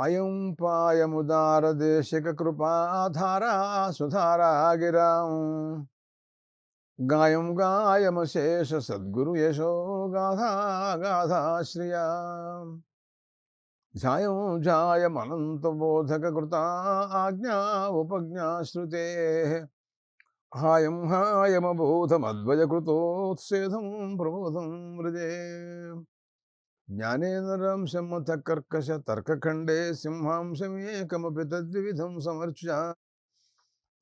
పాయం పాయముదారదేశిక కృపాధారా సుధారా గిరాం గాయం గాయము శేష సద్గురు యశో గాథా గాథాశ్రియా ధ్యాయం ధ్యాయమనంతబోధక కృత ఆజ్ఞా ఉపజ్ఞాశ్రుతే హాయం హాయమబోధమద్వయకృతోత్సేధం ప్రబోధం మృదే జ్ఞానేంద్రం సమ్మత కర్కశ తర్కఖండే సింహాంశమేకమపి తద్విధం సమర్చ్య.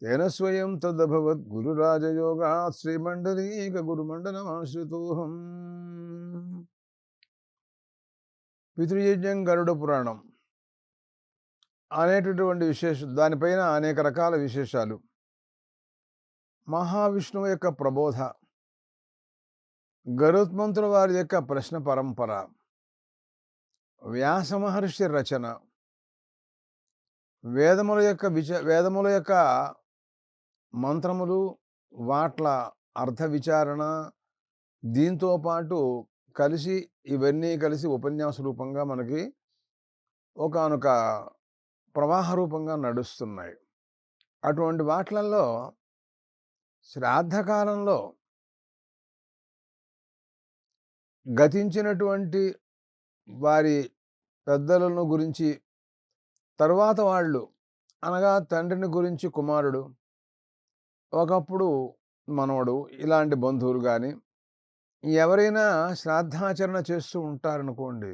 తేన స్వయం తదభవత్ గురురాజయోగాత్ శ్రీమండలీక గురుమండలమాశ్రితోహం పితృయజ్ఞం గరుడ పురాణం. అనేటటువంటి విశేష దానిపైన అనేక రకాల విశేషాలు. మహావిష్ణువు యొక్క ప్రబోధ. గరుత్మంతుల వారి యొక్క ప్రశ్న పరంపర. వ్యాసమహర్షి రచన. వేదముల యొక్క విచ వేదముల యొక్క మంత్రములు వాట్ల అర్థ విచారణ దీంతో పాటు కలిసి ఇవన్నీ కలిసి ఉపన్యాస రూపంగా మనకి ఒకానొక ప్రవాహ రూపంగా నడుస్తున్నాయి. అటువంటి వాట్లల్లో శ్రాద్ధకాలంలో గతించినటువంటి వారి పెద్దలను గురించి తర్వాత వాళ్ళు అనగా తండ్రిని గురించి కుమారుడు ఒకప్పుడు మనవడు ఇలాంటి బంధువులు కానీ ఎవరైనా శ్రాద్ధాచరణ చేస్తూ ఉంటారనుకోండి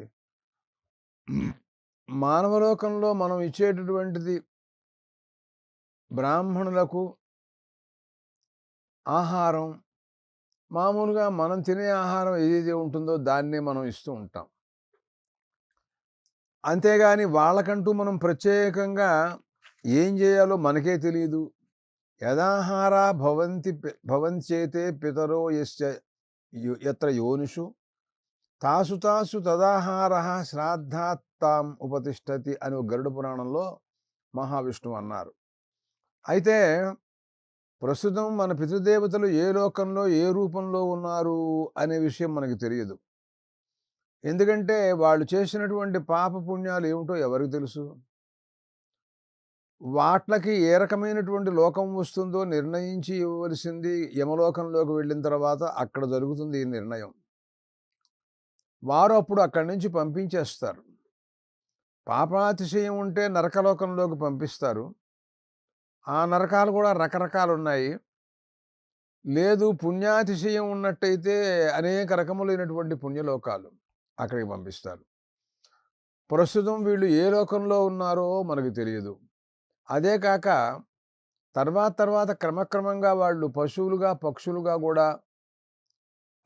మానవలోకంలో మనం ఇచ్చేటటువంటిది బ్రాహ్మణులకు ఆహారం మామూలుగా మనం తినే ఆహారం ఏదైతే ఉంటుందో దాన్నే మనం ఇస్తూ ఉంటాం. అంతేగాని వాళ్ళకంటూ మనం ప్రత్యేకంగా ఏం చేయాలో మనకే తెలియదు యదాహార భవంతి భవంచేతే పితరో యశ్చ యు- యత్ర యోనిషు. తాసు తాసు తదాహార శ్రాద్ధాత్తాం ఉపతిష్టతి అని గరుడ పురాణంలో మహావిష్ణువు అన్నారు. అయితే ప్రస్తుతం మన పితృదేవతలు ఏ లోకంలో ఏ రూపంలో ఉన్నారు అనే విషయం మనకు తెలియదు. ఎందుకంటే వాళ్ళు చేసినటువంటి పాప పుణ్యాలు ఏమిటో ఎవరికి తెలుసు? వాట్లకి ఏ రకమైనటువంటి లోకం వస్తుందో నిర్ణయించి ఇవ్వవలసింది యమలోకంలోకి వెళ్ళిన తర్వాత అక్కడ జరుగుతుంది ఈ నిర్ణయం. వారు అప్పుడు అక్కడి నుంచి పంపించేస్తారు. పాపాతిశయం ఉంటే నరకలోకంలోకి పంపిస్తారు. ఆ నరకాలు కూడా రకరకాలు ఉన్నాయి. లేదు పుణ్యాతిశయం ఉన్నట్టయితే అనేక రకములైనటువంటి పుణ్యలోకాలు. అక్కడికి పంపిస్తారు. ప్రస్తుతం వీళ్ళు ఏ లోకంలో ఉన్నారో మనకు తెలియదు. అదే కాక తర్వాత తర్వాత క్రమక్రమంగా వాళ్ళు పశువులుగా పక్షులుగా కూడా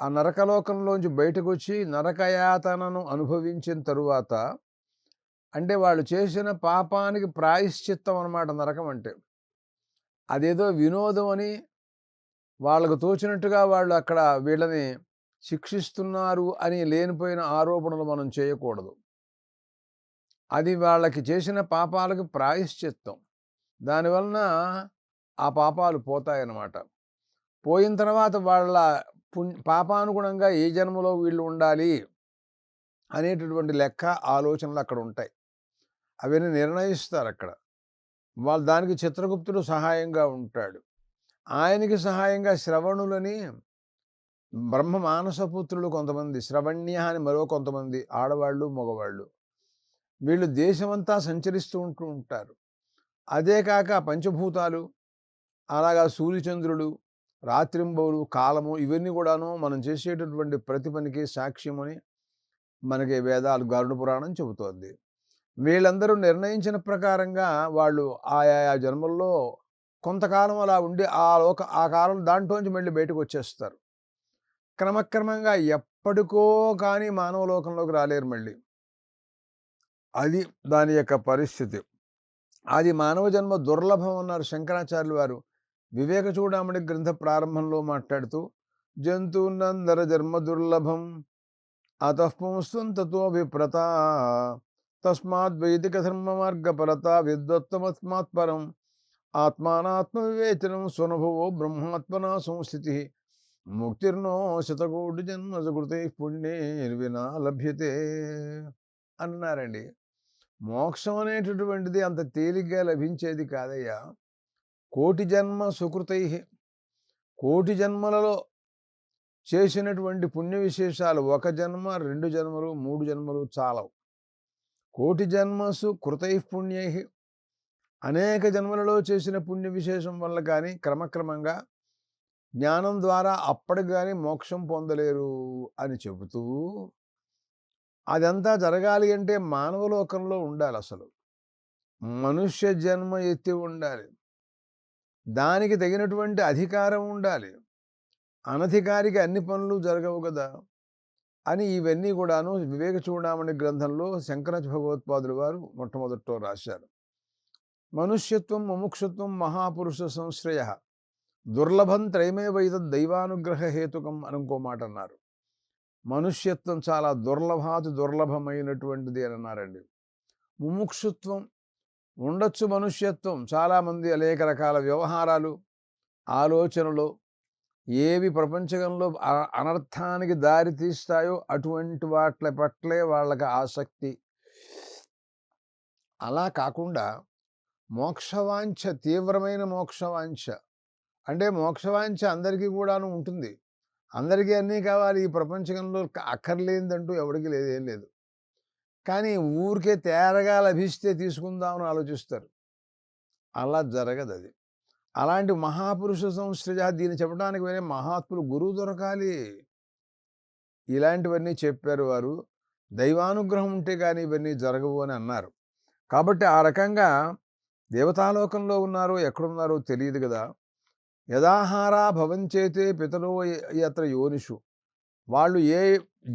ఆ నరకలోకంలోంచి బయటకు వచ్చి నరకయాతనను అనుభవించిన తరువాత అంటే వాళ్ళు చేసిన పాపానికి ప్రాయశ్చిత్తం అన్నమాట నరకం అంటే. అదేదో వినోదం అని వాళ్ళకు తోచినట్టుగా వాళ్ళు అక్కడ వీళ్ళని శిక్షిస్తున్నారు అని లేనిపోయిన ఆరోపణలు మనం చేయకూడదు. అది వాళ్ళకి చేసిన పాపాలకు ప్రాయశ్చిత్తం. దానివలన ఆ పాపాలు పోతాయన్నమాట. పోయిన తర్వాత వాళ్ళ పుణ్య పాపానుగుణంగా ఏ జన్మలో వీళ్ళు ఉండాలి అనేటటువంటి లెక్క ఆలోచనలు అక్కడ ఉంటాయి. అవన్నీ నిర్ణయిస్తారు అక్కడ వాళ్ళు దానికి చిత్రగుప్తుడు సహాయంగా ఉంటాడు. ఆయనకి సహాయంగా శ్రవణులని బ్రహ్మ మానసపుత్రులు కొంతమంది శ్రవణ్య అని మరో కొంతమంది ఆడవాళ్ళు మగవాళ్ళు. వీళ్ళు దేశమంతా సంచరిస్తూ ఉంటూ ఉంటారు. అదే కాక పంచభూతాలు అలాగా సూర్యచంద్రుడు రాత్రింబవులు కాలము ఇవన్నీ కూడాను మనం చేసేటటువంటి ప్రతి పనికి సాక్ష్యమని మనకి వేదాలు గరుడ పురాణం చెబుతోంది. వీళ్ళందరూ నిర్ణయించిన ప్రకారంగా వాళ్ళు ఆయా జన్మల్లో కొంతకాలం అలా ఉండి ఆ లోక ఆ కాలం దాంట్లోంచి మళ్ళీ బయటకు వచ్చేస్తారు. క్రమక్రమంగా ఎప్పటికో కానీ మానవ లోకంలోకి రాలేరు మళ్ళీ. అది దాని యొక్క పరిస్థితి. అది మానవ జన్మ దుర్లభం అన్నారు శంకరాచార్యులు వారు. వివేక చూడామణి గ్రంథ ప్రారంభంలో మాట్లాడుతూ జంతువునందర జన్మ దుర్లభం అతఃపుంస్తంతతో విప్రత తస్మాత్ వైదిక ధర్మ మార్గపరత విద్వత్తమస్మాత్పరం ఆత్మానాత్మ వివేచనం స్వనుభవో బ్రహ్మాత్మనా సంస్థితి ముక్తిర్నో శతకోటి జన్మ సుకృతే పుణ్యే వినా లభ్యతే అన్నారండి. మోక్షం అనేటటువంటిది అంత తేలిగ్గా లభించేది కాదయ్యా. కోటి జన్మ సుకృతై. కోటి జన్మలలో చేసినటువంటి పుణ్య విశేషాలు ఒక జన్మ రెండు జన్మలు మూడు జన్మలు చాలవు. కోటి జన్మసు కృతై పుణ్యై. అనేక జన్మలలో చేసిన పుణ్య విశేషం వల్ల కానీ క్రమక్రమంగా జ్ఞానం ద్వారా అప్పటికి కానీ మోక్షం పొందలేరు అని చెబుతూ అదంతా జరగాలి అంటే మానవ లోకంలో ఉండాలి అసలు. మనుష్య జన్మ ఎత్తి ఉండాలి. దానికి తగినటువంటి అధికారం ఉండాలి. అనధికారికి అన్ని పనులు జరగవు కదా! అని ఇవన్నీ కూడాను వివేక చూడమని గ్రంథంలో శంకర భగవత్పాదులు వారు మొట్టమొదట్లో రాశారు. మనుష్యత్వం ముముక్షత్వం మహాపురుష సంశ్రయ దుర్లభం త్రైమే దైవానుగ్రహ హేతుకం అని ఇంకో మాట అన్నారు మనుష్యత్వం చాలా దుర్లభాతి దుర్లభమైనటువంటిది అని అన్నారండి ముముక్షుత్వం ఉండొచ్చు మనుష్యత్వం చాలామంది అనేక రకాల వ్యవహారాలు ఆలోచనలు ఏవి ప్రపంచంలో అనర్థానికి దారి తీస్తాయో అటువంటి వాటి పట్లే వాళ్ళకి ఆసక్తి. అలా కాకుండా మోక్షవాంఛ తీవ్రమైన మోక్షవాంఛ అంటే మోక్షవాంఛ అందరికీ కూడాను ఉంటుంది. అందరికీ అన్నీ కావాలి. ఈ ప్రపంచంలో అక్కర్లేనిదంటూ ఎవరికి లేదేం లేదు. కానీ ఊరికే తేరగా లభిస్తే తీసుకుందామని ఆలోచిస్తారు. అలా జరగదు అది అలాంటి మహాపురుష సంశ్రజ దీన్ని చెప్పడానికి వేరే మహాత్ములు గురువు దొరకాలి. ఇలాంటివన్నీ చెప్పారు వారు. దైవానుగ్రహం ఉంటే కానీ ఇవన్నీ జరగవు అని అన్నారు. కాబట్టి ఆ రకంగా దేవతాలోకంలో ఉన్నారో ఎక్కడున్నారో తెలియదు కదా. యథాహారా భవంచేతే పితరో యత్ర యోనిషు. వాళ్ళు ఏ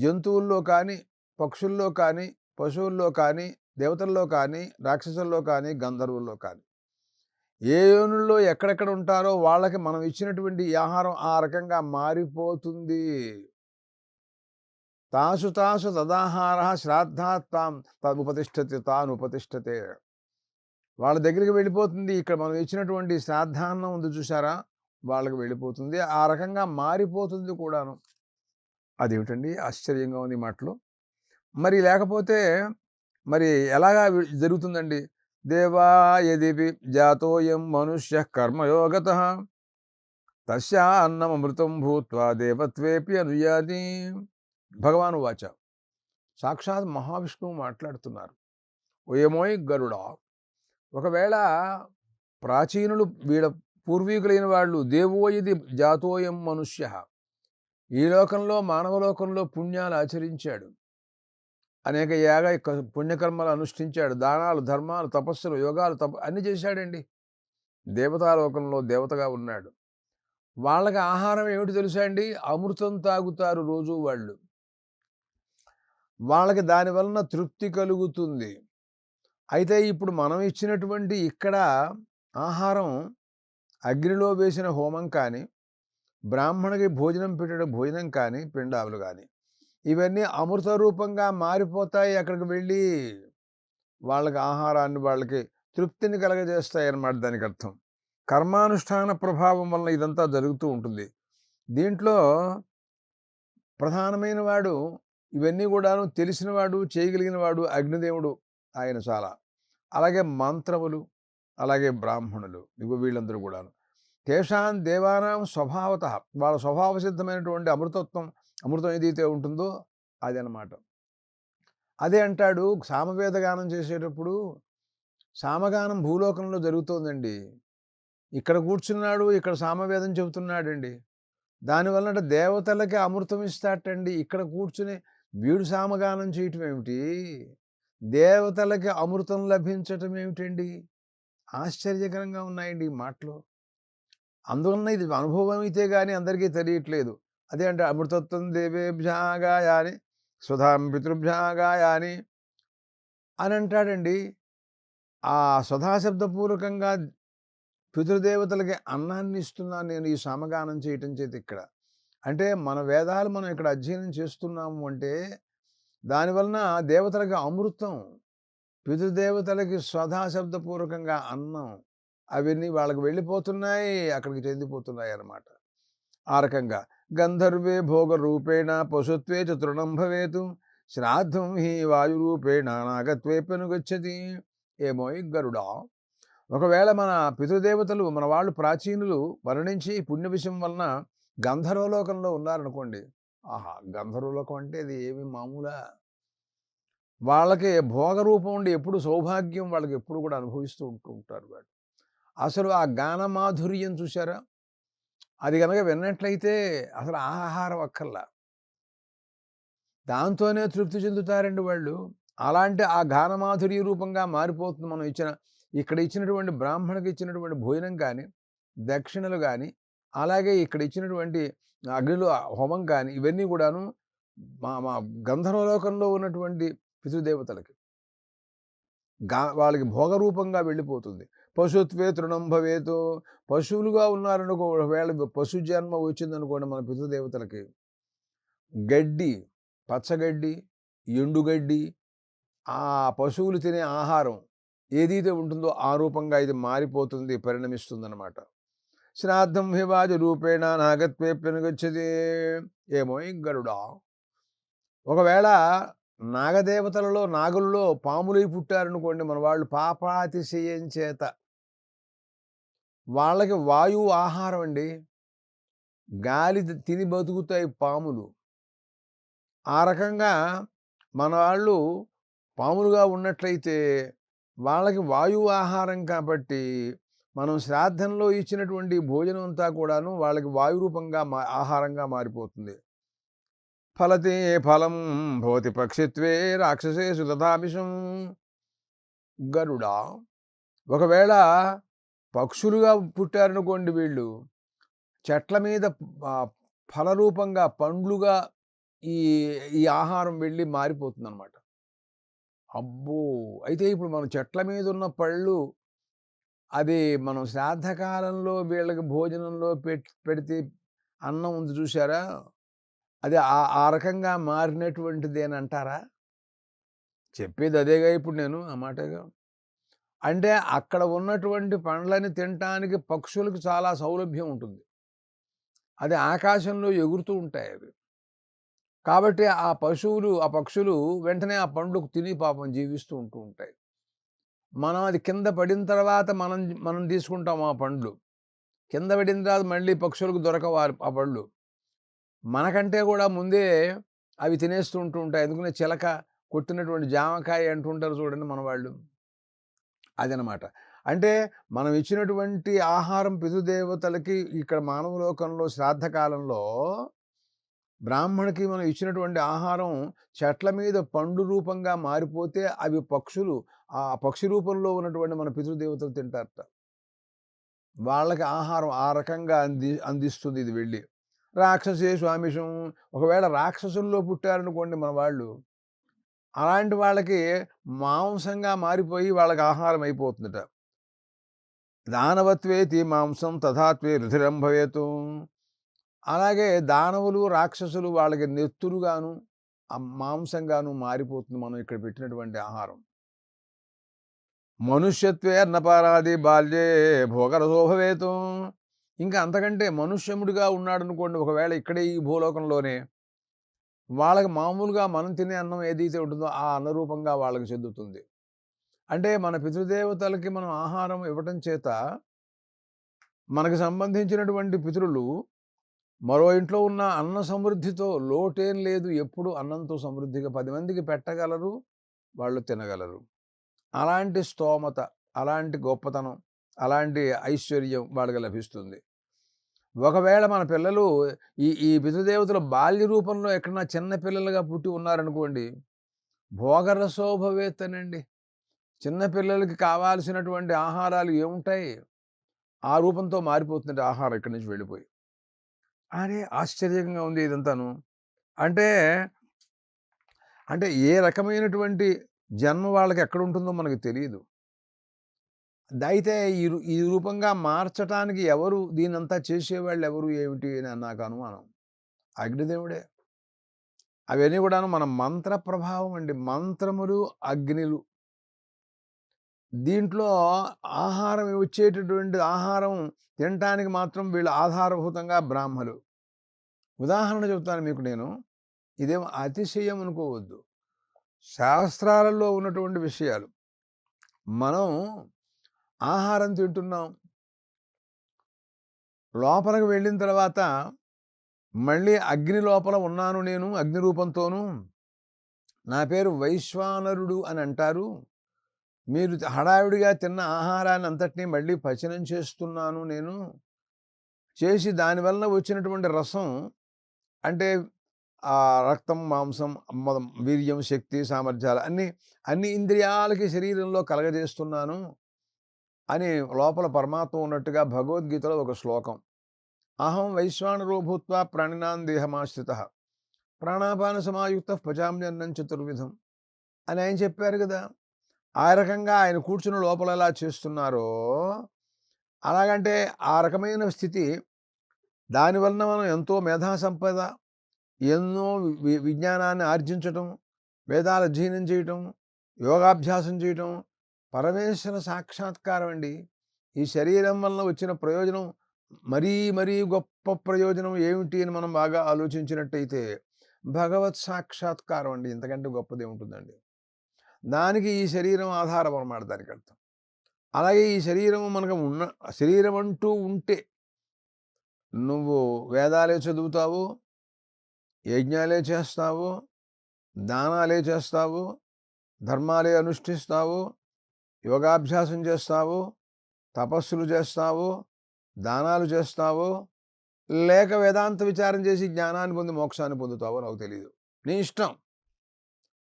జంతువుల్లో కానీ పక్షుల్లో కానీ పశువుల్లో కానీ దేవతల్లో కానీ రాక్షసుల్లో కానీ గంధర్వుల్లో కానీ ఏ యోనుల్లో ఎక్కడెక్కడ ఉంటారో వాళ్ళకి మనం ఇచ్చినటువంటి ఆహారం ఆ రకంగా మారిపోతుంది. తాసు తాసు తదాహార శ్రాద్ధాత్ తాం ఉపతిష్టతే తాను ఉపతిష్టతే వాళ్ళ దగ్గరికి వెళ్ళిపోతుంది. ఇక్కడ మనం ఇచ్చినటువంటి శ్రాద్ధాన్నం ఉంది చూసారా వాళ్ళకి వెళ్ళిపోతుంది. ఆ రకంగా మారిపోతుంది కూడాను. అదేమిటండి? ఆశ్చర్యంగా ఉంది మాటలు. మరి లేకపోతే మరి ఎలాగా జరుగుతుందండి? దేవా యదిపి జాతోయం మనుష్య కర్మయోగత తస్యా అన్నమృతం భూత్వా దేవత్వేపి అనుయాది. భగవాను వాచ. సాక్షాత్ మహావిష్ణువు మాట్లాడుతున్నారు. ఓయమోయ్ గరుడ! ఒకవేళ ప్రాచీనులు వీళ్ళ పూర్వీకులైన వాళ్ళు దేవోయది జాతోయం మనుష్య. ఈ లోకంలో మానవలోకంలో పుణ్యాలు ఆచరించాడు. అనేక యాగ పుణ్యకర్మలు అనుష్ఠించాడు. దానాలు ధర్మాలు తపస్సులు యోగాలు తప అన్ని చేశాడండి. దేవతాలోకంలో దేవతగా ఉన్నాడు. వాళ్ళకి ఆహారం ఏమిటి తెలుసా అండి? అమృతం తాగుతారు రోజు వాళ్ళు. వాళ్ళకి దాని వలన తృప్తి కలుగుతుంది. అయితే ఇప్పుడు మనం ఇచ్చినటువంటి ఇక్కడ ఆహారం అగ్నిలో వేసిన హోమం కానీ బ్రాహ్మణుకి భోజనం పెట్టడం భోజనం కానీ పిండాలు కానీ ఇవన్నీ అమృత రూపంగా మారిపోతాయి. అక్కడికి వెళ్ళి వాళ్ళకి ఆహారాన్ని వాళ్ళకి తృప్తిని కలగజేస్తాయి అన్నమాట దానికి అర్థం. కర్మానుష్ఠాన ప్రభావం వలన ఇదంతా జరుగుతూ ఉంటుంది. దీంట్లో ప్రధానమైన వాడు ఇవన్నీ కూడాను తెలిసినవాడు చేయగలిగిన వాడు అగ్నిదేవుడు ఆయన చాలా. అలాగే మంత్రములు అలాగే బ్రాహ్మణులు ఇగో వీళ్ళందరూ కూడాను. తేషాం దేవానాం స్వభావత వాళ్ళ స్వభావ సిద్ధమైనటువంటి అమృతత్వం అమృతం ఏదైతే ఉంటుందో అది అన్నమాట అదే అంటాడు సామవేద గానం చేసేటప్పుడు సామగానం భూలోకంలో జరుగుతోందండి. ఇక్కడ కూర్చున్నాడు ఇక్కడ సామవేదం చెబుతున్నాడండి. దానివల్ల దేవతలకి అమృతం ఇస్తాటండి ఇక్కడ కూర్చుని వీడు సామగానం చేయటం ఏమిటి దేవతలకి అమృతం లభించటం ఏమిటండి ఆశ్చర్యకరంగా ఉన్నాయండి ఈ మాటలు. అందువలన ఇది అనుభవం అయితే కానీ అందరికీ తెలియట్లేదు. అదే అంటే అమృతత్వం దేవేభ్యాగాయాని సుధాం పితృభ్యాగాయాని అని అంటాడండి. ఆ సుధాశబ్దపూర్వకంగా పితృదేవతలకి అన్నాన్ని ఇస్తున్నాను నేను ఈ సమగానం చేయటం చేతి ఇక్కడ. అంటే మన వేదాలు మనం ఇక్కడ అధ్యయనం చేస్తున్నాము అంటే దానివలన దేవతలకి అమృతం పితృదేవతలకి స్వధాశబ్దపూర్వకంగా అన్నం అవన్నీ వాళ్ళకి వెళ్ళిపోతున్నాయి అక్కడికి చెందిపోతున్నాయి అన్నమాట. ఆ రకంగా గంధర్వే భోగ రూపేణ పశుత్వే చతుర్ణం తృణం భవేతు శ్రాద్ధం హి వాయురూపేణ నాగత్వేప్యనుగచ్చతి ఏమో గరుడా. ఒకవేళ మన పితృదేవతలు మన వాళ్ళు ప్రాచీనులు మరణించి పుణ్య విషయం వలన గంధర్వలోకంలో ఉన్నారనుకోండి ఆహా! గంధర్వలోకం అంటే ఇది ఏమి మామూలా వాళ్ళకి భోగ రూపం ఉండి ఎప్పుడు సౌభాగ్యం వాళ్ళకి ఎప్పుడు కూడా అనుభవిస్తూ ఉంటూ ఉంటారు వాళ్ళు. అసలు ఆ గాన మాధుర్యం చూసారా అది కనుక విన్నట్లయితే అసలు ఆహారం అక్కర్లా. దాంతోనే తృప్తి చెందుతారండి వాళ్ళు. అలాంటి ఆ గానమాధుర్య రూపంగా మారిపోతుంది మనం ఇచ్చిన ఇక్కడ ఇచ్చినటువంటి బ్రాహ్మణకి ఇచ్చినటువంటి భోజనం కానీ దక్షిణలు కానీ అలాగే ఇక్కడ ఇచ్చినటువంటి అగ్నిలో హోమం కానీ ఇవన్నీ కూడాను మా మా గంధర్వలోకంలో ఉన్నటువంటి పితృదేవతలకి. గా వాళ్ళకి భోగరూపంగా వెళ్ళిపోతుంది. పశుత్వే తృణం భవేతు. పశువులుగా ఉన్నారనుకో ఒకవేళ పశు జన్మ వచ్చిందనుకోండి మన పితృదేవతలకి. గడ్డి పచ్చగడ్డి ఎండుగడ్డి ఆ పశువులు తినే ఆహారం ఏదైతే ఉంటుందో ఆ రూపంగా ఇది మారిపోతుంది పరిణమిస్తుందన్నమాట. శ్రాద్ధం హివాజ రూపేణ నాగత్వేప్యనుగచ్చది ఏమో ఈ గరుడా! ఒకవేళ నాగదేవతలలో నాగుల్లో పాములై పుట్టారనుకోండి మన వాళ్ళు పాపాతిశయం చేత. వాళ్ళకి వాయువు ఆహారం అండి. గాలి తిని బతుకుతాయి పాములు. ఆ రకంగా మన వాళ్ళు పాములుగా ఉన్నట్లయితే వాళ్ళకి వాయువు ఆహారం కాబట్టి మనం శ్రాద్ధంలో ఇచ్చినటువంటి భోజనం అంతా కూడాను వాళ్ళకి వాయు రూపంగా మా ఆహారంగా మారిపోతుంది. ఫలతే ఫలం భవతి పక్షిత్వే రాక్షసేసు సుతథామిషం గరుడా ఒకవేళ పక్షులుగా పుట్టారనుకోండి వీళ్ళు చెట్ల మీద ఫలరూపంగా పండ్లుగా ఈ ఈ ఆహారం వెళ్ళి మారిపోతుంది అనమాట అబ్బో! అయితే ఇప్పుడు మనం చెట్ల మీద ఉన్న పళ్ళు అది మనం శ్రాద్ధకాలంలో వీళ్ళకి భోజనంలో పెట్ పెడితే అన్నం ఉంది చూసారా అది ఆ రకంగా మారినటువంటిది అని అంటారా? చెప్పేది అదేగా ఇప్పుడు నేను ఆ మాటగా. అంటే అక్కడ ఉన్నటువంటి పండ్లని తినటానికి పక్షులకు చాలా సౌలభ్యం ఉంటుంది. అది ఆకాశంలో ఎగురుతూ ఉంటాయి అవి. కాబట్టి ఆ పశువులు ఆ పక్షులు వెంటనే ఆ పండ్లకు తిని పాపం జీవిస్తూ ఉంటూ ఉంటాయి. మనం అది కింద పడిన తర్వాత మనం మనం తీసుకుంటాం ఆ పండ్లు. కింద పడిన తర్వాత మళ్ళీ పక్షులకు దొరకవు ఆ- పండ్లు. మనకంటే కూడా ముందే అవి తినేస్తూ ఉంటూ ఉంటాయి. ఎందుకంటే చిలక కొట్టినటువంటి జామకాయ అంటుంటారు చూడండి మన వాళ్ళు అదనమాట. అంటే మనం ఇచ్చినటువంటి ఆహారం పితృదేవతలకి ఇక్కడ మానవ లోకంలో శ్రాద్ధకాలంలో బ్రాహ్మణికి మనం ఇచ్చినటువంటి ఆహారం చెట్ల మీద పండు రూపంగా మారిపోతే అవి పక్షులు ఆ పక్షి రూపంలో ఉన్నటువంటి మన పితృదేవతలు తింటారట. వాళ్ళకి ఆహారం ఆ రకంగా అంది అందిస్తుంది ఇది వెళ్ళి. రాక్షసే స్వామిషం. ఒకవేళ రాక్షసుల్లో పుట్టారనుకోండి మన వాళ్ళు అలాంటి వాళ్ళకి మాంసంగా మారిపోయి వాళ్ళకి ఆహారం అయిపోతుందట. దానవత్వేతి మాంసం తథాత్వే రుధిరం భవేతు. అలాగే దానవులు రాక్షసులు వాళ్ళకి నెత్తురుగాను ఆ మాంసంగాను మారిపోతుంది మనం ఇక్కడ పెట్టినటువంటి ఆహారం. మనుష్యత్వే అన్నపారాది బాల్యే భోగరసోభవేతం ఇంకా అంతకంటే మనుష్యముడిగా ఉన్నాడు అనుకోండి ఒకవేళ ఇక్కడే ఈ భూలోకంలోనే వాళ్ళకి మామూలుగా మనం తినే అన్నం ఏదైతే ఉంటుందో ఆ అన్నరూపంగా వాళ్ళకి చెందుతుంది. అంటే మన పితృదేవతలకి మనం ఆహారం ఇవ్వటం చేత మనకు సంబంధించినటువంటి పితరులు మరో ఇంట్లో ఉన్న అన్న సమృద్ధితో లోటేం లేదు ఎప్పుడు అన్నంతో సమృద్ధిగా పది మందికి పెట్టగలరు వాళ్ళు తినగలరు. అలాంటి స్తోమత అలాంటి గొప్పతనం అలాంటి ఐశ్వర్యం వాళ్ళకి లభిస్తుంది. ఒకవేళ మన పిల్లలు ఈ ఈ పితృదేవతలు బాల్య రూపంలో ఎక్కడన్నా చిన్న పిల్లలుగా పుట్టి ఉన్నారనుకోండి భోగరసోభవేత్తనండి చిన్నపిల్లలకి కావాల్సినటువంటి ఆహారాలు ఏముంటాయి? ఆ రూపంతో మారిపోతుంది ఆహారం ఇక్కడి నుంచి వెళ్ళిపోయి. అరే! ఆశ్చర్యంగా ఉంది ఇదంతాను. అంటే అంటే ఏ రకమైనటువంటి జన్మ వాళ్ళకి ఎక్కడ ఉంటుందో మనకు తెలియదు. అయితే ఈ రూ- ఈ రూపంగా మార్చటానికి ఎవరు దీనంతా చేసేవాళ్ళు ఎవరు ఏమిటి అని నాకు అనుమానం. అగ్నిదేవుడే. అవన్నీ కూడాను మన మంత్ర ప్రభావం అండి. మంత్రములు అగ్నిలు. దీంట్లో ఆహారం వచ్చేటటువంటి ఆహారం తినటానికి మాత్రం వీళ్ళు ఆధారభూతంగా బ్రాహ్మలు. ఉదాహరణ చెప్తాను మీకు నేను. ఇదేం అతిశయం అనుకోవద్దు. శాస్త్రాలలో ఉన్నటువంటి విషయాలు. మనం ఆహారం తింటున్నాం. లోపలికి వెళ్ళిన తర్వాత మళ్ళీ అగ్ని లోపల ఉన్నాను నేను అగ్ని రూపంతోనూ. నా పేరు వైశ్వానరుడు అని అంటారు. మీరు హడావిడిగా తిన్న ఆహారాన్ని అంతటినీ మళ్ళీ పచనం చేస్తున్నాను నేను. చేసి దానివల్ల వచ్చినటువంటి రసం అంటే ఆ రక్తం మాంసం వీర్యం శక్తి సామర్థ్యాలు అన్నీ అన్ని ఇంద్రియాలకి శరీరంలో కలగజేస్తున్నాను. అని లోపల పరమాత్మ ఉన్నట్టుగా భగవద్గీతలో ఒక శ్లోకం. అహం వైశ్వానరో భూత్వా ప్రాణినాం దేహమాశ్రిత. ప్రాణాపాన సమాయుక్త పచామ్యన్నం చతుర్విధం అని ఆయన చెప్పారు కదా! ఆ రకంగా ఆయన కూర్చుని లోపల ఎలా చేస్తున్నారో అలాగంటే ఆ రకమైన స్థితి దానివలన మనం ఎంతో మేధా సంపద ఎన్నో వి- విజ్ఞానాన్ని ఆర్జించటం వేదాలు అధ్యయనం చేయటం యోగాభ్యాసం చేయటం పరమేశ్వర సాక్షాత్కారం అండి. ఈ శరీరం వలన వచ్చిన ప్రయోజనం మరీ మరీ గొప్ప ప్రయోజనం ఏమిటి అని మనం బాగా ఆలోచించినట్టయితే భగవత్ సాక్షాత్కారం అండి. ఇంతకంటే గొప్పది ఉంటుందండి దానికి ఈ శరీరం ఆధారం అన్నమాట దానికి అర్థం. అలాగే ఈ శరీరం మనకు ఉన్న శరీరం అంటూ ఉంటే నువ్వు వేదాలే చదువుతావు యజ్ఞాలే చేస్తావు దానాలే చేస్తావు ధర్మాలే అనుష్ఠిస్తావు యోగాభ్యాసం చేస్తావు తపస్సులు చేస్తావు దానాలు చేస్తావు లేక వేదాంత విచారం చేసి జ్ఞానాన్ని పొంది మోక్షాన్ని పొందుతావో నాకు తెలియదు నీ ఇష్టం.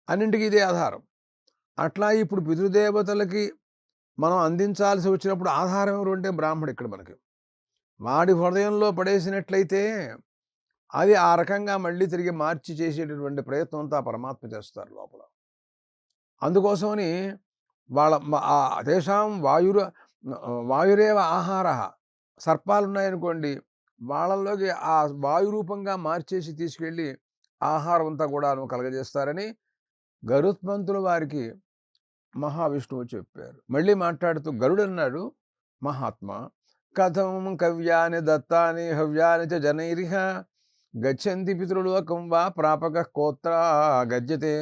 అన్నింటికి ఇదే ఆధారం. అట్లా ఇప్పుడు పితృదేవతలకి మనం అందించాల్సి వచ్చినప్పుడు ఆధారం ఎవరు అంటే బ్రాహ్మడు ఇక్కడ మనకి. వాడి హృదయంలో పడేసినట్లయితే అది ఆ రకంగా మళ్ళీ తిరిగి మార్చి చేసేటటువంటి ప్రయత్నం అంతా పరమాత్మ చేస్తారు లోపల. అందుకోసమని వాళ్ళ తేషాం వాయుర వాయురేవ ఆహార. సర్పాలు ఉన్నాయనుకోండి వాళ్ళల్లోకి ఆ వాయురూపంగా మార్చేసి తీసుకెళ్ళి ఆహారం అంతా కూడాను కలగజేస్తారని గరుత్మంతుల వారికి మహావిష్ణువు చెప్పారు. మళ్ళీ మాట్లాడుతూ గరుడు అన్నాడు మహాత్మ కథం కవ్యాని దత్తాని హవ్యాని చ జనైరిహ గచ్చంతి పితృలోకం వా ప్రాపక కోత్ర గజ్యతే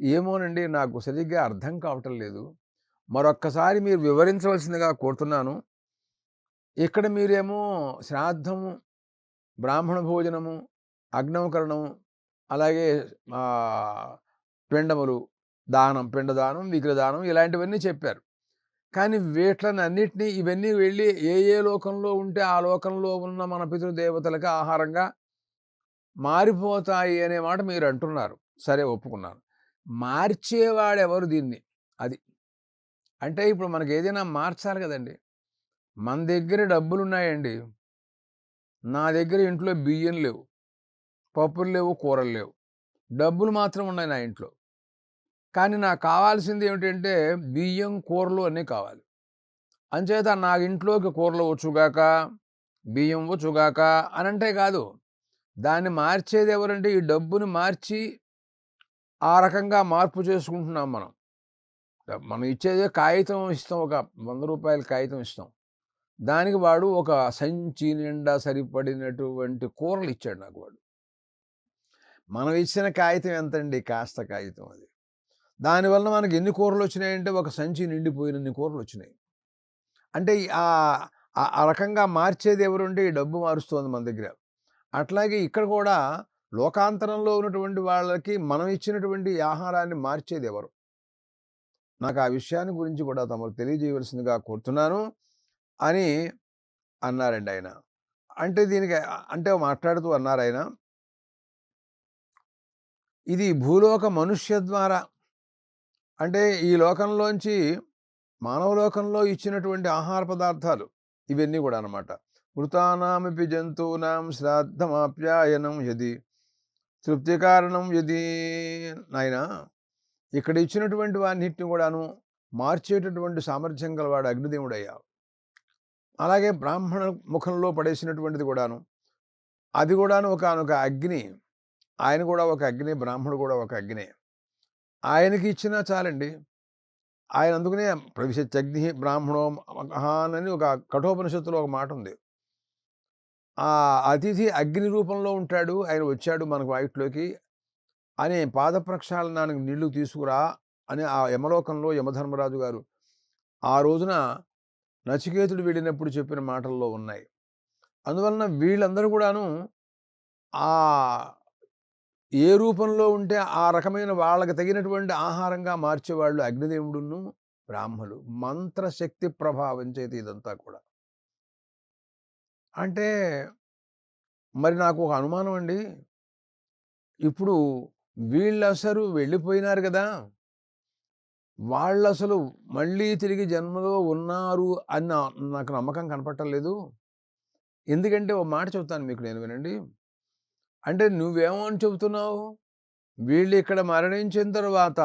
ఏమోనండి నాకు సరిగ్గా అర్థం కావటం లేదు. మరొక్కసారి మీరు వివరించవలసిందిగా కోరుతున్నాను. ఇక్కడ మీరేమో శ్రాద్ధము బ్రాహ్మణ భోజనము అగ్నవకరణము అలాగే పిండములు దానం పిండదానం విగ్రదానం ఇలాంటివన్నీ చెప్పారు. కానీ వీటిని అన్నిటినీ ఇవన్నీ వెళ్ళి ఏ ఏ లోకంలో ఉంటే ఆ లోకంలో ఉన్న మన పితృదేవతలకు ఆహారంగా మారిపోతాయి అనే మాట మీరు అంటున్నారు. సరే ఒప్పుకున్నాను. మార్చేవాడెవరు దీన్ని? అది. అంటే ఇప్పుడు మనకి ఏదైనా మార్చాలి కదండి. మన దగ్గర డబ్బులు ఉన్నాయండి నా దగ్గర ఇంట్లో బియ్యం లేవు. పప్పులు లేవు కూరలు లేవు. డబ్బులు మాత్రం ఉన్నాయి నా ఇంట్లో. కానీ నాకు కావాల్సింది ఏమిటంటే బియ్యం కూరలు అన్నీ కావాలి. అంచేత నా ఇంట్లోకి కూరలు వచ్చుగాక బియ్యం వచ్చుగాక అని అంటే కాదు. దాన్ని మార్చేది ఎవరంటే ఈ డబ్బుని మార్చి ఆ రకంగా మార్పు చేసుకుంటున్నాం మనం. మనం ఇచ్చేదే కాగితం ఇస్తాం ఒక వంద రూపాయల కాగితం ఇస్తాం. దానికి వాడు ఒక సంచి నిండా సరిపడినటువంటి కూరలు ఇచ్చాడు నాకు వాడు. మనం ఇచ్చిన కాగితం ఎంతండి? కాస్త కాగితం అది. దానివల్ల మనకి ఎన్ని కూరలు వచ్చినాయంటే ఒక సంచి నిండిపోయినన్ని కూరలు వచ్చినాయి. అంటే ఆ- రకంగా మార్చేది ఎవరుంటే ఈ డబ్బు మారుస్తోంది మన దగ్గర. అట్లాగే ఇక్కడ కూడా లోకాంతరంలో ఉన్నటువంటి వాళ్ళకి మనం ఇచ్చినటువంటి ఆహారాన్ని మార్చేది ఎవరు? నాకు ఆ విషయాన్ని గురించి కూడా తమకు తెలియజేయవలసిందిగా కోరుతున్నాను అని అన్నారండి ఆయన. అంటే దీనికి అంటే మాట్లాడుతూ అన్నారు ఆయన. ఇది భూలోక మనుష్య ద్వారా అంటే ఈ లోకంలోంచి మానవలోకంలో ఇచ్చినటువంటి ఆహార పదార్థాలు ఇవన్నీ కూడా అన్నమాట మృతానామపి జంతువునాం శ్రాద్ధమాప్యాయనం యది. తృప్తి కారణం యది నాయన ఇక్కడ ఇచ్చినటువంటి వాన్నిటిని కూడాను మార్చేటటువంటి సామర్థ్యం గలవాడు అగ్నిదేవుడయ్యా అలాగే బ్రాహ్మణ ముఖంలో పడేసినటువంటిది కూడాను అది కూడాను ఒక అగ్ని. ఆయన కూడా ఒక అగ్ని బ్రాహ్మణుడు కూడా ఒక అగ్ని. ఆయనకి ఇచ్చినా చాలండి. ఆయన అందుకనే ప్రవిశత్యగ్ని బ్రాహ్మణో మహాన్ అని ఒక కఠోపనిషత్తులో ఒక మాట ఉంది ఆ అతిథి అగ్ని రూపంలో ఉంటాడు. ఆయన వచ్చాడు మనకు వాయిట్లోకి అని పాద ప్రక్షాళనానికి నీళ్ళు తీసుకురా అని ఆ యమలోకంలో యమధర్మరాజు గారు. ఆ రోజున నచికేతుడు వెళ్ళినప్పుడు చెప్పిన మాటల్లో ఉన్నాయి. అందువలన వీళ్ళందరూ కూడాను ఆ ఏ రూపంలో ఉంటే ఆ రకమైన వాళ్ళకి తగినటువంటి ఆహారంగా మార్చేవాళ్ళు అగ్నిదేవుడును బ్రాహ్మలు. మంత్రశక్తి ప్రభావం చేతి ఇదంతా కూడా. అంటే మరి నాకు ఒక అనుమానం అండి. ఇప్పుడు వీళ్ళసరు వెళ్ళిపోయినారు కదా! వాళ్ళు అసలు మళ్ళీ తిరిగి జన్మలో ఉన్నారు అని నాకు నమ్మకం కనపట్టలేదు ఎందుకంటే ఒక మాట చెబుతాను మీకు నేను వినండి. అంటే నువ్వేమో అని చెబుతున్నావు. వీళ్ళు ఇక్కడ మరణించిన తర్వాత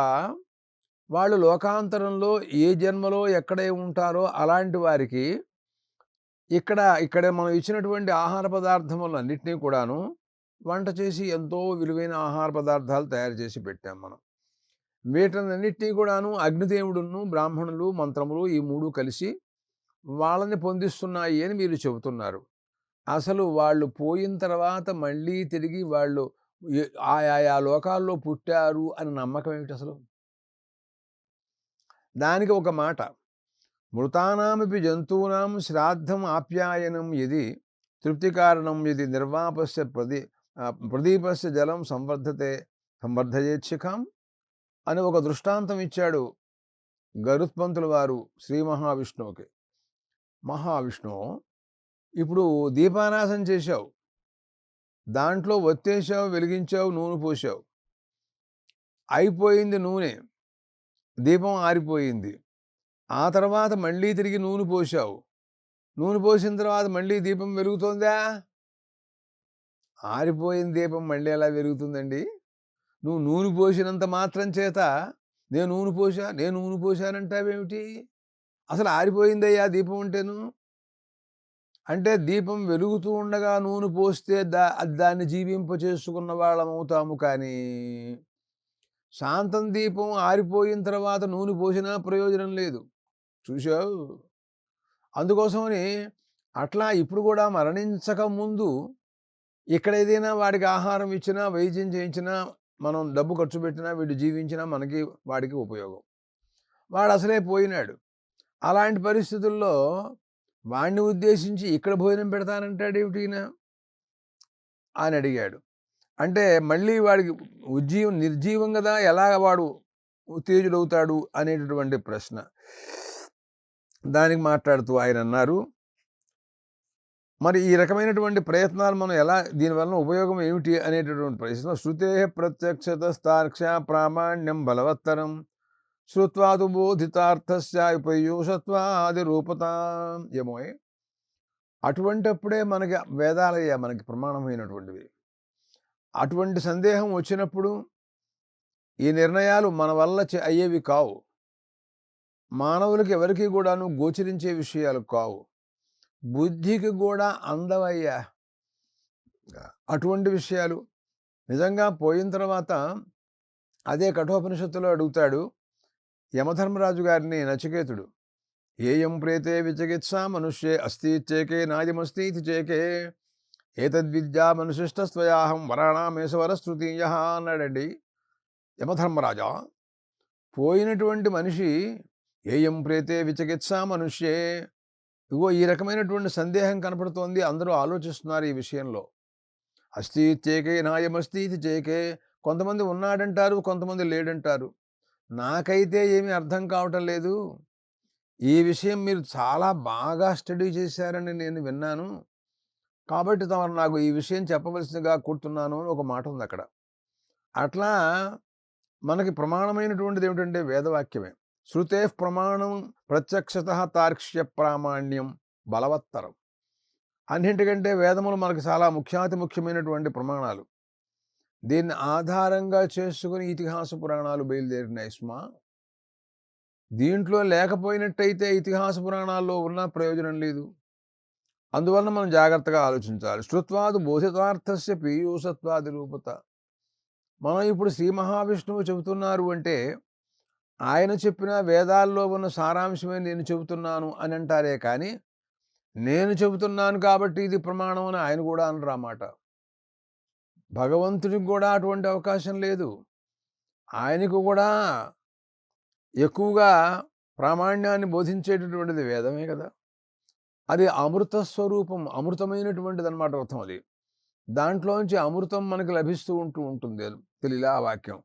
వాళ్ళు లోకాంతరంలో ఏ జన్మలో ఎక్కడే ఉంటారో అలాంటి వారికి ఇక్కడ ఇక్కడ మనం ఇచ్చినటువంటి ఆహార పదార్థములన్నింటినీ కూడాను వంట చేసి ఎంతో విలువైన ఆహార పదార్థాలు తయారు చేసి పెట్టాం మనం. వీటన్నిటినీ కూడాను అగ్నిదేవుడును బ్రాహ్మణులు మంత్రములు ఈ మూడు కలిసి వాళ్ళని పొందిస్తున్నాయి అని మీరు చెబుతున్నారు. అసలు వాళ్ళు పోయిన తర్వాత మళ్ళీ తిరిగి వాళ్ళు ఆయా లోకాల్లో పుట్టారు అని నమ్మకం ఏమిటి అసలు? దానికి ఒక మాట. మృతానామపి జంతువునాం శ్రాద్ధం ఆప్యాయనం ఇది తృప్తికారణం ఇది నిర్వాపస్య ప్రదీ ఆ, ప్రదీపస్య జలం సంవర్ధతే సంవర్ధయేచ్ఛికాం అని ఒక దృష్టాంతం ఇచ్చాడు గరుత్పంతుల వారు శ్రీ మహావిష్ణువుకి. మహావిష్ణువు ఇప్పుడు దీపారాసన చేశావు. దాంట్లో ఒత్తేసావు వెలిగించావు నూనె పోసావు అయిపోయింది నూనె. దీపం ఆరిపోయింది. ఆ తర్వాత మళ్ళీ తిరిగి నూనె పోసావు నూనె పోసిన తర్వాత మళ్ళీ దీపం వెలుగుతోందా? ఆరిపోయిన దీపం మళ్ళీ ఎలా వెలుగుతుందండి? నువ్వు నూనె పోసినంత మాత్రం చేత నేను నూనె పోసా నేను నూనె పోసానంటావేమిటి? అసలు ఆరిపోయిందయ్యా దీపం ఉంటేను అంటే దీపం వెలుగుతూ ఉండగా నూనె పోస్తే దా దాన్ని జీవింప చేసుకున్న వాళ్ళం అవుతాము కానీ శాంతం దీపం ఆరిపోయిన తర్వాత నూనె పోసినా ప్రయోజనం లేదు. చూశావు. అందుకోసమని అట్లా ఇప్పుడు కూడా మరణించక ముందు ఇక్కడ ఏదైనా వాడికి ఆహారం ఇచ్చినా వైద్యం చేయించినా మనం డబ్బు ఖర్చు పెట్టినా వీడు జీవించినా మనకి వాడికి ఉపయోగం. వాడు అసలే పోయినాడు. అలాంటి పరిస్థితుల్లో వాడిని ఉద్దేశించి ఇక్కడ భోజనం పెడతానంటాడు ఏమిటి ఈయన? అని అడిగాడు. అంటే మళ్ళీ వాడికి ఉజ్జీవం నిర్జీవం కదా ఎలా వాడు ఉత్తేజుడవుతాడు అనేటటువంటి ప్రశ్న. దానికి మాట్లాడుతూ ఆయన అన్నారు. మరి ఈ రకమైనటువంటి ప్రయత్నాలు మనం ఎలా దీనివల్ల ఉపయోగం ఏమిటి అనేటటువంటి ప్రశ్న. శృతే ప్రత్యక్షత స్థాక్ష ప్రామాణ్యం బలవత్తరం శ్రుత్వాదు బోధితార్థస్య ఉపయోషత్వాది రూపత ఏమో అటువంటప్పుడే మనకి వేదాలయ్యా మనకి ప్రమాణమైనటువంటివి. అటువంటి సందేహం వచ్చినప్పుడు ఈ నిర్ణయాలు మన వల్ల చే- అయ్యేవి కావు. మానవులకి ఎవరికి కూడాను గోచరించే విషయాలు కావు. బుద్ధికి కూడా అందవయ్యా అటువంటి విషయాలు. నిజంగా పోయిన తర్వాత అదే కఠోపనిషత్తులో అడుగుతాడు యమధర్మరాజు గారిని నచికేతుడు ఏయం ప్రేతే విచికిత్స మనుష్యే అస్తి చేకే నాయమస్తి చేకే ఏతద్విద్యా మనుశిష్టస్వయాహం వరాణామేశ్వర స్తృతీయ అన్నాడండి యమధర్మరాజా. పోయినటువంటి మనిషి ఏయం ప్రేతే విచికిత్సా మనుష్యే. ఇగో ఈ రకమైనటువంటి సందేహం కనపడుతోంది. అందరూ ఆలోచిస్తున్నారు ఈ విషయంలో. అస్తి చేకే నాయమస్తి చేకే. కొంతమంది ఉన్నాడంటారు కొంతమంది లేడంటారు. నాకైతే ఏమీ అర్థం కావటం లేదు. ఈ విషయం మీరు చాలా బాగా స్టడీ చేశారని నేను విన్నాను. కాబట్టి తమరు నాకు ఈ విషయం చెప్పవలసిందిగా కూర్చున్నాను అని ఒక మాట ఉంది అక్కడ. అట్లా మనకి ప్రమాణమైనటువంటిది ఏమిటంటే వేదవాక్యమే. శృతే ప్రమాణం ప్రత్యక్షత తార్క్ష్య ప్రామాణ్యం బలవత్తరం. అన్నింటికంటే వేదములు మనకు చాలా ముఖ్యాతి ముఖ్యమైనటువంటి ప్రమాణాలు. దీన్ని ఆధారంగా చేసుకుని ఇతిహాస పురాణాలు బయలుదేరినాయి స్మా. దీంట్లో లేకపోయినట్టయితే ఇతిహాస పురాణాల్లో ఉన్న ప్రయోజనం లేదు. అందువలన మనం జాగ్రత్తగా ఆలోచించాలి. శృత్వాదు బోధితార్థస్య పీయూసత్వాది రూపత. మనం ఇప్పుడు శ్రీ మహావిష్ణువు చెబుతున్నారు అంటే ఆయన చెప్పిన వేదాల్లో ఉన్న సారాంశమే నేను చెబుతున్నాను అని అంటారే కానీ నేను చెబుతున్నాను కాబట్టి ఇది ప్రమాణం అని ఆయన కూడా అనరు అన్నమాట భగవంతుడికి కూడా అటువంటి అవకాశం లేదు. ఆయనకు కూడా ఎక్కువగా ప్రామాణ్యాన్ని బోధించేటటువంటిది వేదమే కదా. అది అమృత స్వరూపం అమృతమైనటువంటిది అనమాట అర్థం అది. దాంట్లోంచి అమృతం మనకు లభిస్తూ ఉంటూ ఉంటుంది. తెలియలా వాక్యం?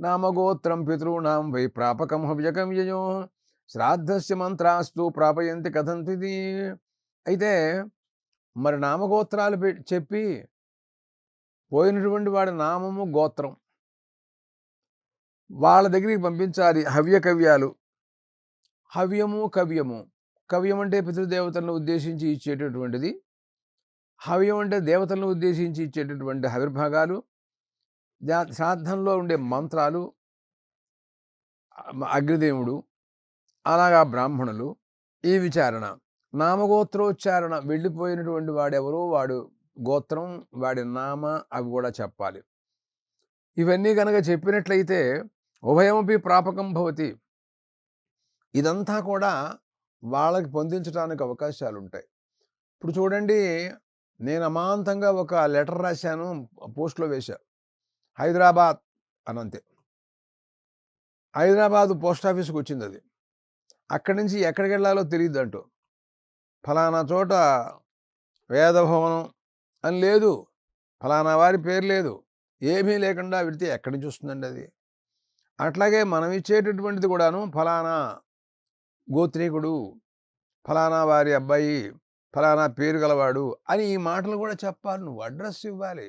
నామగోత్రం పితॄణాం వై ప్రాపకం హవ్యకం యజో శ్రాద్ధస్య మంత్రాస్తు ప్రాపయంతి కథంతిది అయితే మరి నామగోత్రాలు పె- చెప్పి పోయినటువంటి వాడి నామము గోత్రం. వాళ్ళ దగ్గరికి పంపించాలి హవ్య కవ్యాలు హవ్యము కవ్యము. కవ్యం అంటే పితృదేవతలను ఉద్దేశించి ఇచ్చేటటువంటిది. హవ్యం అంటే దేవతలను ఉద్దేశించి ఇచ్చేటటువంటి హవిర్భాగాలు. జా- శ్రాద్ధంలో ఉండే మంత్రాలు అగ్నిదేవుడు అలాగా బ్రాహ్మణులు ఈ విచారణ. నామగోత్రోచ్చారణ వెళ్ళిపోయినటువంటి వాడెవరో వాడు గోత్రం వాడి నామ అవి కూడా చెప్పాలి. ఇవన్నీ కనుక చెప్పినట్లయితే ఉభయమపి ప్రాపకం భవతి. ఇదంతా కూడా వాళ్ళకి పొందించడానికి అవకాశాలు ఉంటాయి ఇప్పుడు చూడండి నేను అమాంతంగా ఒక లెటర్ రాశాను పోస్ట్లో వేశా. హైదరాబాద్ అనంతే హైదరాబాద్ పోస్ట్ ఆఫీస్కి వచ్చింది అది. అక్కడి నుంచి ఎక్కడికి వెళ్ళాలో తెలియదు అంటూ. ఫలానా చోట వేదభవనం అని లేదు. ఫలానా వారి పేరు లేదు. ఏమీ లేకుండా పెడితే ఎక్కడి నుంచి వస్తుందండి అది? అట్లాగే మనం ఇచ్చేటటువంటిది కూడాను ఫలానా గోత్రీకుడు ఫలానా వారి అబ్బాయి ఫలానా పేరు గలవాడు అని ఈ మాటలు కూడా చెప్పాలి. నువ్వు అడ్రస్ ఇవ్వాలి.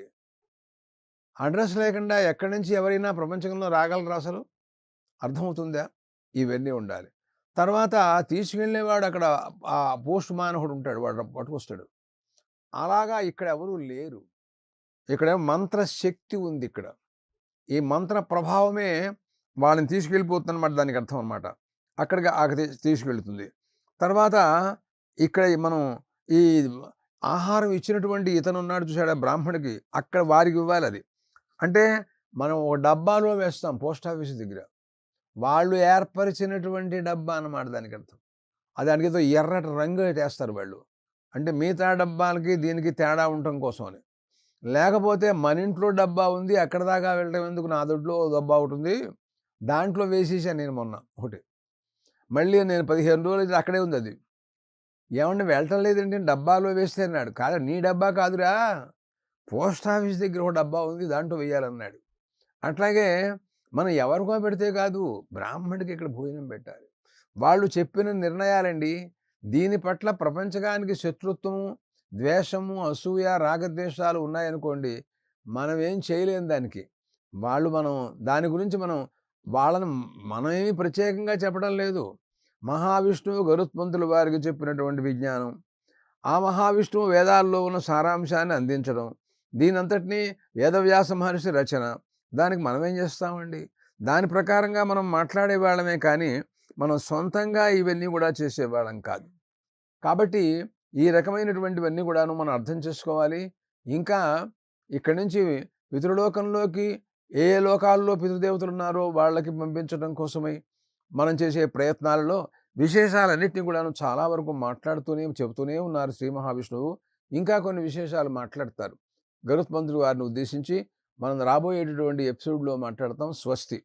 అడ్రస్ లేకుండా ఎక్కడి నుంచి ఎవరైనా ప్రపంచంలో రాగలరు అసలు? అర్థమవుతుందా? ఇవన్నీ ఉండాలి. తర్వాత తీసుకెళ్ళేవాడు అక్కడ ఆ పోస్ట్ మానవుడు ఉంటాడు వాడు పట్టుకొస్తాడు. అలాగా ఇక్కడ ఎవరు లేరు. ఇక్కడ మంత్రశక్తి ఉంది ఇక్కడ. ఈ మంత్ర ప్రభావమే వాళ్ళని తీసుకెళ్ళిపోతుందన్నమాట దానికి అర్థం అనమాట అక్కడికి అక్కడ తీసుకెళ్తుంది. తర్వాత ఇక్కడ మనం ఈ ఆహారం ఇచ్చినటువంటి ఇతను ఉన్నాడు చూసాడు బ్రాహ్మణుడికి అక్కడ వారికి ఇవ్వాలి అది. అంటే మనం ఒక డబ్బాలో వేస్తాం పోస్ట్ ఆఫీస్ దగ్గర. వాళ్ళు ఏర్పరిచినటువంటి డబ్బా అన్నమాట దానికి అర్థం. అది ఎర్రటి రంగు వేస్తారు వాళ్ళు. అంటే మిగతా డబ్బాలకి దీనికి తేడా ఉండటం కోసం అని లేకపోతే మన ఇంట్లో డబ్బా ఉంది అక్కడ దాకా వెళ్ళడం ఎందుకు? నా దొడ్లో డబ్బా ఒకటి ఉంది దాంట్లో వేసేసాను నేను మొన్న ఒకటి. మళ్ళీ నేను పదిహేను రోజులు అయితే అక్కడే ఉంది అది. ఏమన్నా వెళ్ళటం లేదంటే డబ్బాలో వేస్తే అన్నాడు కాదు నీ డబ్బా కాదురా. పోస్ట్ ఆఫీస్ దగ్గర ఒక డబ్బా ఉంది దాంట్లో వేయాలన్నాడు అట్లాగే మనం ఎవరికో పెడితే కాదు బ్రాహ్మణుడికి ఇక్కడ భోజనం పెట్టాలి. వాళ్ళు చెప్పిన నిర్ణయాలండి. దీని పట్ల ప్రపంచకానికి శత్రుత్వము ద్వేషము అసూయ రాగద్వేషాలు ఉన్నాయనుకోండి మనం ఏం చేయలేం దానికి. వాళ్ళు మనం దాని గురించి మనం వాళ్ళని మనమేమి ప్రత్యేకంగా చెప్పడం లేదు. మహావిష్ణువు గరుత్మంతుల వారికి చెప్పినటువంటి విజ్ఞానం. ఆ మహావిష్ణువు వేదాల్లో ఉన్న సారాంశాన్ని అందించడం దీనంతటినీ వేదవ్యాస మహర్షి రచన. దానికి మనం ఏం చేస్తామండి? దాని ప్రకారంగా మనం మాట్లాడే వాళ్ళమే కానీ మనం సొంతంగా ఇవన్నీ కూడా చేసేవాళ్ళం కాదు. కాబట్టి ఈ రకమైనటువంటివన్నీ కూడాను మనం అర్థం చేసుకోవాలి. ఇంకా ఇక్కడి నుంచి పితృలోకంలోకి ఏ ఏ లోకాల్లో పితృదేవతలు ఉన్నారో వాళ్ళకి పంపించడం కోసమై మనం చేసే ప్రయత్నాలలో విశేషాలన్నింటినీ కూడాను చాలా వరకు మాట్లాడుతూనే చెబుతూనే ఉన్నారు శ్రీ మహావిష్ణువు. ఇంకా కొన్ని విశేషాలు మాట్లాడతారు. గరుత్మంతుడు వారిని ఉద్దేశించి మనం రాబోయేటటువంటి ఎపిసోడ్లో మాట్లాడతాం స్వస్తి.